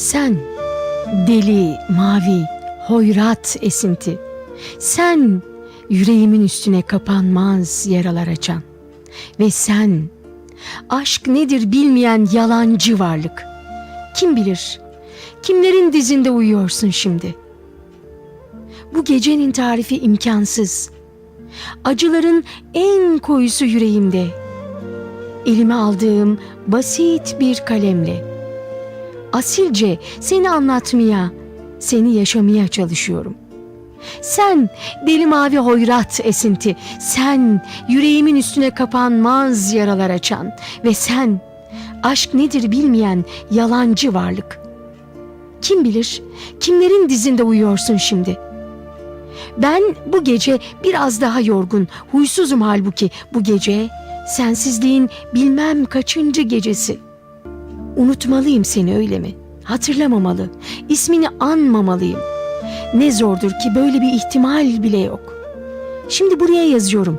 Sen deli, mavi, hoyrat esinti. Sen yüreğimin üstüne kapanmaz yaralar açan. Ve sen aşk nedir bilmeyen yalancı varlık. Kim bilir kimlerin dizinde uyuyorsun şimdi? Bu gecenin tarifi imkansız. Acıların en koyusu yüreğimde. Elime aldığım basit bir kalemle. Asilce seni anlatmaya, seni yaşamaya çalışıyorum. Sen deli mavi hoyrat esinti, sen yüreğimin üstüne kapanmaz yaralar açan ve sen aşk nedir bilmeyen yalancı varlık. Kim bilir kimlerin dizinde uyuyorsun şimdi? Ben bu gece biraz daha yorgun, huysuzum halbuki bu gece sensizliğin bilmem kaçıncı gecesi. Unutmalıyım seni öyle mi? Hatırlamamalı, ismini anmamalıyım. Ne zordur ki böyle bir ihtimal bile yok. Şimdi buraya yazıyorum.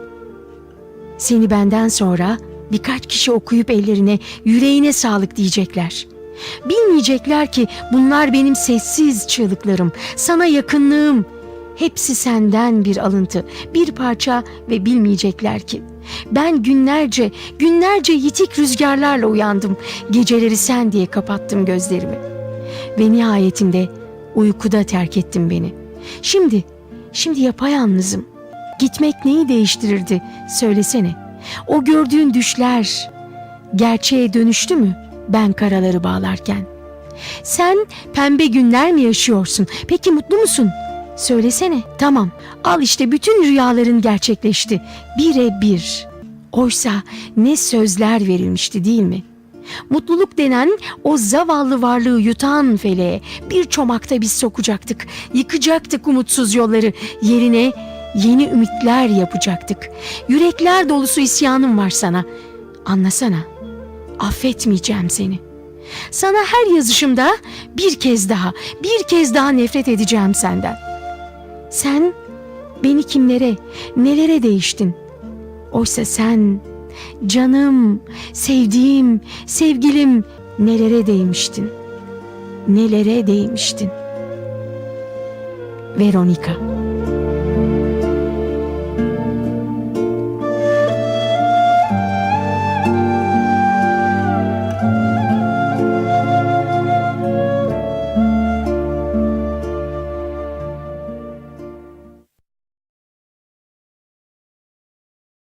Seni benden sonra birkaç kişi okuyup ellerine, yüreğine sağlık diyecekler. Bilmeyecekler ki bunlar benim sessiz çığlıklarım, sana yakınlığım. Hepsi senden bir alıntı, bir parça ve bilmeyecekler ki. Ben günlerce, günlerce yitik rüzgarlarla uyandım. Geceleri sen diye kapattım gözlerimi. Ve nihayetinde uykuda terk ettin beni. Şimdi, şimdi yapayalnızım. Gitmek neyi değiştirirdi söylesene. O gördüğün düşler gerçeğe dönüştü mü ben karaları bağlarken? Sen pembe günler mi yaşıyorsun? Peki mutlu musun? Söylesene. Tamam. Al işte bütün rüyaların gerçekleşti. Bire bir. Oysa ne sözler verilmişti değil mi? Mutluluk denen o zavallı varlığı yutan feleğe bir çomakta biz sokacaktık. Yıkacaktık umutsuz yolları. Yerine yeni ümitler yapacaktık. Yürekler dolusu isyanım var sana. Anlasana. Affetmeyeceğim seni. Sana her yazışımda bir kez daha, bir kez daha nefret edeceğim senden. Sen beni kimlere, nelere değiştin? Oysa sen canım, sevdiğim, sevgilim nelere değmiştin? Nelere değmiştin? Veronica